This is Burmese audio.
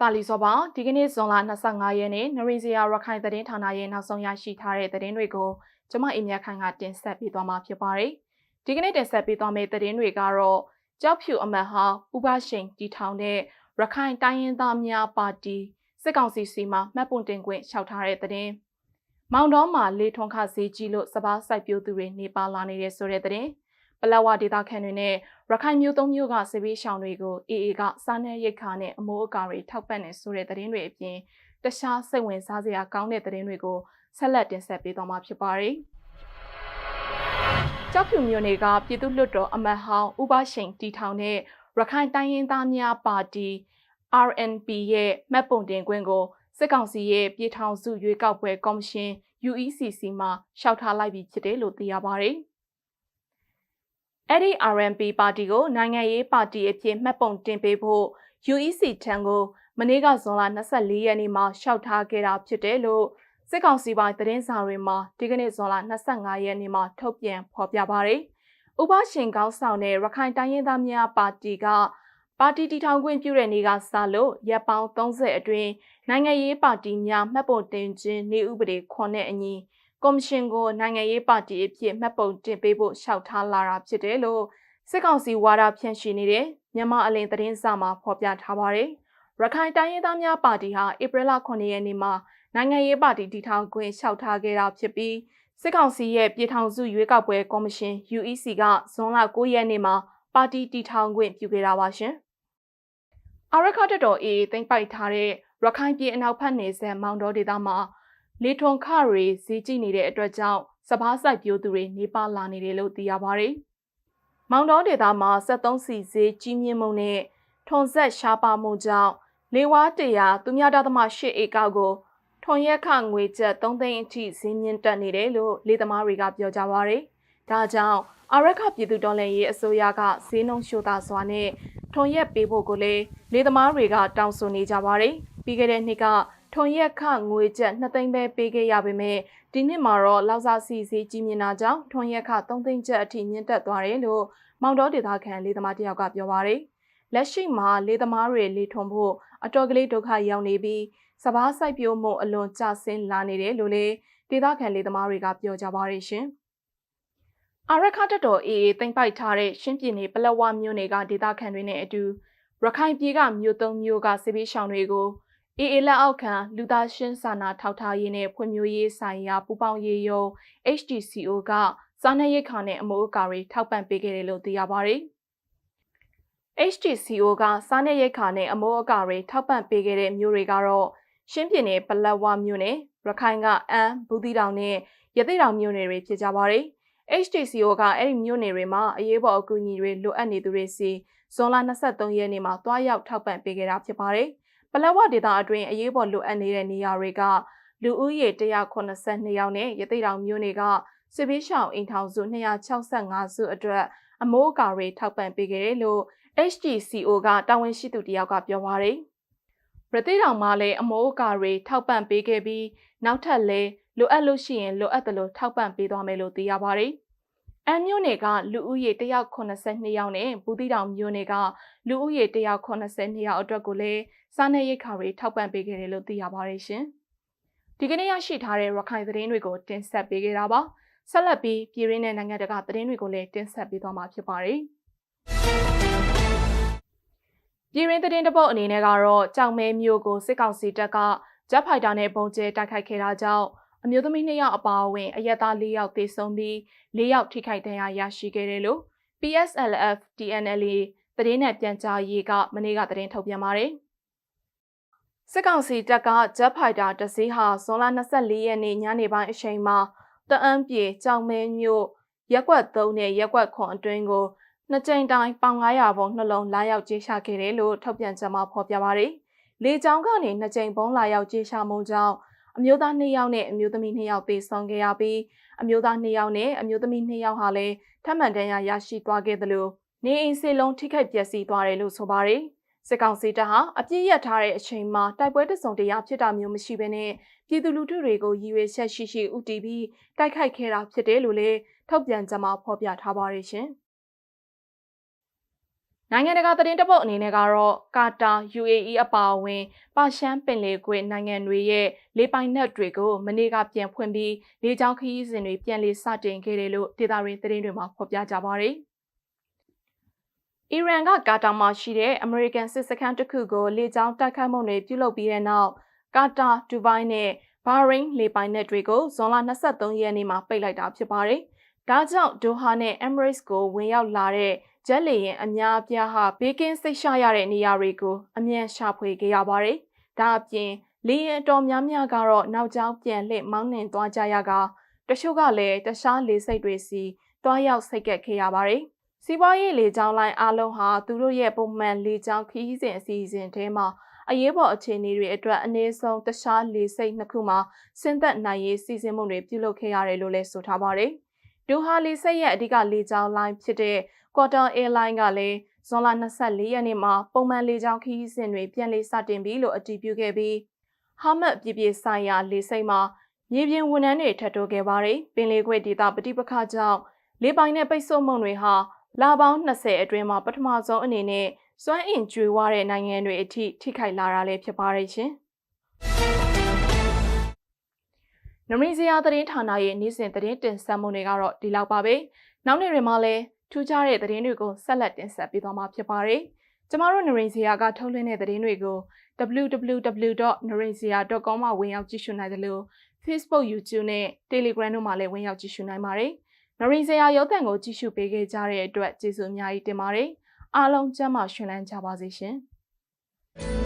တာလီစောပါဒီကနေ့ဇွန်လ25ရက်နေ့နရီဇီယာရခိုင်သတင်းဌာနရဲ့နောက်ဆုံးရရှိထားတဲ့သတင်းတွေကိုကျွန်မအိမ်မြခိုင်ကတင်ဆက်ပေးသွားမှာဖြစ်ပါတယ်။ဒီကနေ့တင်ဆက်ပေးသွားမယ့်သတင်းတွေကတော့ကြောက်ဖြူအမတ်ဟာဥပရှိန်တီထောင်တဲ့ရခိုင်တိုင်းရင်းသားများပါတီစစ်ကောင်စီစီမှမှတ်ပုံတင်ခွင့်လျှောက်ထားတဲ့သတင်း။မောင်တော်မှာလေထွန်ခဈေးကြီးလို့စပားစိုက်ပျိုးသူတွေနေပါလာနေတဲ့ဆိုတဲ့သတင်း။ ပလက်ဝဒေသခံတွေနဲ့ရခိုင်မျိုးသုံးမျိုးကစစ်ပေးရှောင်တွေကိုအေအေကစားနပ်ရိက္ခာနဲ့အမိုးအကာတွေထောက်ပံ့နေဆိုတဲ့သတင်းတွေအပြင်တခြားစိတ်ဝင်စားစရာကောင်းတဲ့သတင်းတွေကိုဆက်လက်တင်ဆက်ပေးသွားမှာဖြစ်ပါတယ်။ကြောက်ဖြူမျိုးတွေကပြည်သူ့လွှတ်တော်အမတ်ဟောင်းဥပရှိန်တီထောင်တဲ့ရခိုင်တိုင်းရင်းသားများပါတီ RNP ရဲ့မှတ်ပုံတင်ခွင့်ကိုစစ်ကောင်စီရဲ့ပြည်ထောင်စုရွေးကောက်ပွဲကော်မရှင် UECC မှရှောက်ထားလိုက်ပြီဖြစ်တယ်လို့သိရပါတယ်။ အဲ့ဒီ RMP ပါတီကိုနိုင်ငံရေးပါတီအဖြစ်မှတ်ပုံတင်ပေးဖို့ UEC ထံကိုမနေ့ကဇွန်လ24ရက်နေ့မှာရှောက်ထားခဲ့တာဖြစ်တယ်လို့စစ်ကောင်စီပိုင်းသတင်းစာတွေမှာဒီကနေ့ဇွန်လ25ရက်နေ့မှာထုတ်ပြန်ဖော်ပြပါတယ်။ဥပရှင်ကောင်းဆောင်တဲ့ရခိုင်တိုင်းရင်းသားများပါတီကပါတီတည်ထောင်ခွင့်ပြုတဲ့နေ့ကစလို့ရပ်ပေါင်း30အတွင်းနိုင်ငံရေးပါတီများမှတ်ပုံတင်ခြင်းနေဥပဒေခွန်နဲ့အညီ ကော်မရှင်ကိုနိုင်ငံရေးပါတီအဖြစ်မှတ်ပုံတင်ပေးဖို့လျှောက်ထားလာတာဖြစ်တယ်လို့စစ်ကောင်စီဝါဒဖြန့်ရှိနေတဲ့မြန်မာအလင်းသတင်းစာမှာဖော်ပြထားပါတယ်။ရခိုင်တိုင်းရင်းသားများပါတီဟာဧပြီလ9ရက်နေ့မှာနိုင်ငံရေးပါတီတည်ထောင်ခွင့်လျှောက်ထားခဲ့တာဖြစ်ပြီးစစ်ကောင်စီရဲ့ပြည်ထောင်စုရွေးကောက်ပွဲကော်မရှင် UEC ကဇွန်လ9ရက်နေ့မှာပါတီတည်ထောင်ခွင့်ပြုခဲ့တာပါရှင်။အရခတ်တော်အေးသိမ့်ပိုက်ထားတဲ့ရခိုင်ပြည်အနောက်ဘက်နယ်စပ်မောင်တော်ဒေသမှာ လေထွန်ခတွေဈေးကြီးနေတဲ့အတွက်ကြောင့်စပားဆိုင်ပြိုးသူတွေနေပါလာနေတယ်လို့သိရပါတယ်။မောင်တော်ဒေသမှာ73စီဈေးကြီးမြင့်မှုနဲ့ထွန်ဆက်ရှားပါမှုကြောင့်လေဝါတရာသူများသားသမား၈ဧကကိုထွန်ရက်ခငွေကျပ်3သိန်းအထိဈေးမြင့်တက်နေတယ်လို့လေသမားတွေကပြောကြပါရယ်။ဒါကြောင့်အရက်ခပြည်သူတော်လှန်ရေးအစိုးရကဈေးနှုန်းရှို့တာစွာနဲ့ထွန်ရက်ပေးဖို့ကိုလည်းလေသမားတွေကတောင်းဆိုနေကြပါရယ်။ပြီးခဲ့တဲ့နှစ်က ထွန်ရက်ခငွေကျပ်2သိန်းပဲပေးခဲ့ရပေမဲ့ဒီနှစ်မှာတော့လောက်စာစီစီကြီးမြင့်တာကြောင့်ထွန်ရက်ခ3သိန်းကျပ်အထိမြင့်တက်သွားတယ်လို့မောင်တော်ဒေသခံလေးသမားတယောက်ကပြောပါရယ်လက်ရှိမှာလေးသမားတွေလေထွန်ဖို့အတော်ကလေးဒုက္ခရောက်နေပြီးစပားစိုက်ပျိုးမှုအလွန်ကျဆင်းလာနေတယ်လို့လေဒေသခံလေးသမားတွေကပြောကြပါရယ်ရှင်အာရခတ်တော်အေးတင်ပိုက်ထားတဲ့ရှင်းပြည်နယ်ပလက်ဝမြို့နယ်ကဒေသခံတွေနဲ့အတူရခိုင်ပြည်ကမြို့သုံးမြို့ကစစ်ပေးရှောင်တွေကို အေအေလက်အောက်ခံလူသားရှင်းစာနာထောက်ထားရေးနဲ့ဖွံ့ဖြိုးရေးဆိုင်ရာပူးပေါင်းရေးယုံ HDCO ကစားနပ်ရိက္ခာနဲ့အမိုးအကာတွေထောက်ပံ့ပေးခဲ့တယ်လို့သိရပါတယ်။ HDCO ကစားနပ်ရိက္ခာနဲ့အမိုးအကာတွေထောက်ပံ့ပေးခဲ့တဲ့မျိုးတွေကတော့ရှင်းပြည်နယ်ပလက်ဝမြို့နယ်ရခိုင်ကအမ်းဘူးသီးတောင်နဲ့ရသေတောင်မြို့နယ်တွေဖြစ်ကြပါတယ်။ HDCO ကအဲ့ဒီမြို့နယ်တွေမှာအရေးပေါ်အကူအညီတွေလိုအပ်နေသူတွေစီဇွန်လ23ရက်နေ့မှာတွားရောက်ထောက်ပံ့ပေးခဲ့တာဖြစ်ပါတယ်။ ပလက်ဝဒေသအတွင်းအရေးပေါ်လိုအပ်နေတဲ့နေရာတွေကလူဦးရေ182ယောက်နဲ့ရသေတောင်မြို့နယ်ကစစ်ပေးရှောင်အိမ်ထောင်စု265စုအတွက်အမိုးအကာတွေထောက်ပံ့ပေးခဲ့တယ်လို့ HGCO ကတာဝန်ရှိသူတယောက်ကပြောပါတယ်။ရသေတောင်မှာလည်းအမိုးအကာတွေထောက်ပံ့ပေးခဲ့ပြီးနောက်ထပ်လည်းလိုအပ်လို့ရှိရင်လိုအပ်သလိုထောက်ပံ့ပေးသွားမယ်လို့သိရပါတယ်။ အမ်းမြို့နယ်ကလူဦးရေ182ယောက်နဲ့ဘူးတိတောင်မြို့နယ်ကလူဦးရေ182ယောက်အတွက်ကိုလည်းစားနပ်ရိက္ခာတွေထောက်ပံ့ပေးခဲ့တယ်လို့သိရပါတယ်ရှင်။ဒီကနေ့ရရှိထားတဲ့ရခိုင်သတင်းတွေကိုတင်ဆက်ပေးခဲ့တာပါ။ဆက်လက်ပြီးပြည်ရင်းနဲ့နိုင်ငံတကာသတင်းတွေကိုလည်းတင်ဆက်ပေးသွားမှာဖြစ်ပါတယ်။ပြည်ရင်းသတင်းတပုတ်အနေနဲ့ကတော့ကြောင်မဲမျိုးကိုစစ်ကောင်စီတပ်ကဂျက်ဖိုက်တာနဲ့ပုံကျဲတိုက်ခိုက်ခဲ့တာကြောင့် အမျိုးသမီး2ယောက်အပါအဝင်အရက်သား4ယောက်သေဆုံးပြီး4ယောက်ထိခိုက်ဒဏ်ရာရရှိခဲ့တယ်လို့ PSLF TNLA သတင်းနဲ့ပြန်ကြားရေးကမနေ့ကသတင်းထုတ်ပြန်ပါတယ်။စစ်ကောင်စီတပ်ကဂျက်ဖိုက်တာတစည်းဟာဇွန်လ24ရက်နေ့ညနေပိုင်းအချိန်မှာတအန်းပြေကြောင်မဲမြို့ရက်ကွက်3နဲ့ရက်ကွက်ခွန်အတွင်းကိုနှစ်ကြိမ်တိုင်းပေါင်900ဘုံနှလုံးလာရောက်ကြေးချခဲ့တယ်လို့ထုတ်ပြန်ချက်မှာဖော်ပြပါတယ်။လေကြောင်းကနေနှစ်ကြိမ်ဘုံလာရောက်ကြေးချမှုကြောင့် အမျိုးသား2ယောက်နဲ့အမျိုးသမီး2ယောက်သေဆုံးခဲ့ရပြီးအမျိုးသား2ယောက်နဲ့အမျိုးသမီး2ယောက်ဟာလည်းထပ်မံဒဏ်ရာရရှိသွားခဲ့သလိုနေအိမ်စေလုံးထိခိုက်ပျက်စီးသွားတယ်လို့ဆိုပါတယ်။စစ်ကောင်စီတပ်ဟာအပြစ်ရထားတဲ့အချိန်မှာတိုက်ပွဲတစုံတရာဖြစ်တာမျိုးမရှိဘဲနဲ့ပြည်သူလူထုတွေကိုရည်ရွယ်ချက်ရှိရှိဥတီပြီးတိုက်ခိုက်ခဲ့တာဖြစ်တယ်လို့လည်းထုတ်ပြန်ကြမှာဖော်ပြထားပါတယ်ရှင်။ နိုင်ငံတကာသတင်းတပုတ်အနေနဲ့ကတော့ကာတာ UAE အပါအဝင်ပါရှန်ပင်လယ်ကွေ့နိုင်ငံတွေရဲ့လေပိုင်နက်တွေကိုမနေ့ကပြန်ဖွင့်ပြီးလေကြောင်းခရီးစဉ်တွေပြန်လည်စတင်ခဲ့တယ်လို့ဒေသရင်းသတင်းတွေမှာဖော်ပြကြပါဗျ။အီရန်ကကာတာမှာရှိတဲ့အမေရိကန်စစ်စခန်းတစ်ခုကိုလေကြောင်းတိုက်ခိုက်မှုတွေပြုလုပ်ပြီးတဲ့နောက်ကာတာ၊ဒူဘိုင်းနဲ့ဘာရိန်းလေပိုင်နက်တွေကိုဇွန်လ23ရက်နေ့မှာပိတ်လိုက်တာဖြစ်ပါတယ်။ဒါကြောင့်ဒိုဟာနဲ့ Emirates ကိုဝင်ရောက်လာတဲ့ ဂျက်လေရင်အများအပြားဟာဘေးကင်းစိတ်ရှရတဲ့နေရာတွေကို အမြန်ရှာဖွေခဲ့ရပါတယ်။ဒါအပြင်လေရင်တော်များများကတော့နောက်ကျောင်းပြန်လှည့်မောင်းနှင်သွားကြရကတချို့ကလည်းတခြားလေစိတ်တွေစီတွားရောက်စိတ်ကက်ခဲ့ရပါတယ်။စီးပွားရေးလေကြောင်းလိုင်းအားလုံးဟာသူတို့ရဲ့ပုံမှန်လေကြောင်းခရီးစဉ်အစီအစဉ်ထဲမှာအရေးပေါ်အခြေအနေတွေအတွက်အနည်းဆုံးတခြားလေစိတ်နှစ်ခုမှာဆင်းသက်နိုင်ရေးစီစဉ်မှုတွေပြုလုပ်ခဲ့ရတယ်လို့လည်းဆိုထားပါတယ်။ ဒူဟာလေစိတ်ရဲ့အဓိကလေကြောင်းလိုင်းဖြစ်တဲ့ Qatar Airlines ကလည်းဇွန်လ24ရက်နေ့မှာပုံမှန်လေကြောင်းခရီးစဉ်တွေပြန်လည်စတင်ပြီလို့အတည်ပြုခဲ့ပြီးဟာမတ်ပြည်ပြည်ဆိုင်ရာလေစိတ်မှာမြေပြင်ဝန်ထမ်းတွေထပ်တိုးခဲ့ပါတယ်။ပင်လယ်ကွေ့ဒေသပဋိပက္ခကြောင့်လေပိုင်နဲ့ပိတ်ဆို့မှုတွေဟာလာပေါင်း20အတွင်းမှာပထမဆုံးအနေနဲ့စွမ်းအင်ကျွေဝတဲ့နိုင်ငံတွေအထိထိခိုက်လာတာလည်းဖြစ်ပါတယ်ရှင်။ နမရီဇယာသတင်းဌာနရဲ့နေ့စဉ်သတင်းတင်ဆက်မှုတွေကတော့ဒီလောက်ပါပဲ။နောက်နေ့တွေမှာလည်းထူးခြားတဲ့သတင်းတွေကိုဆက်လက်တင်ဆက်ပေးသွားမှာဖြစ်ပါတယ်။ကျမတို့နရင်ဇီယာကထုတ်လွှင့်တဲ့သတင်းတွေကို www.narinzia.com မှာဝင်ရောက်ကြည့်ရှုနိုင်တယ်လို့ Facebook, YouTube နဲ့ Telegram တို့မှာလည်းဝင်ရောက်ကြည့်ရှုနိုင်ပါတယ်။နရင်ဇီယာရုပ်သံကိုကြည့်ရှုပေးခဲ့ကြတဲ့အတွက်ကျေးဇူးအများကြီးတင်ပါတယ်။အားလုံးကျမ်းမာရှင်လန်းကြပါစေရှင်။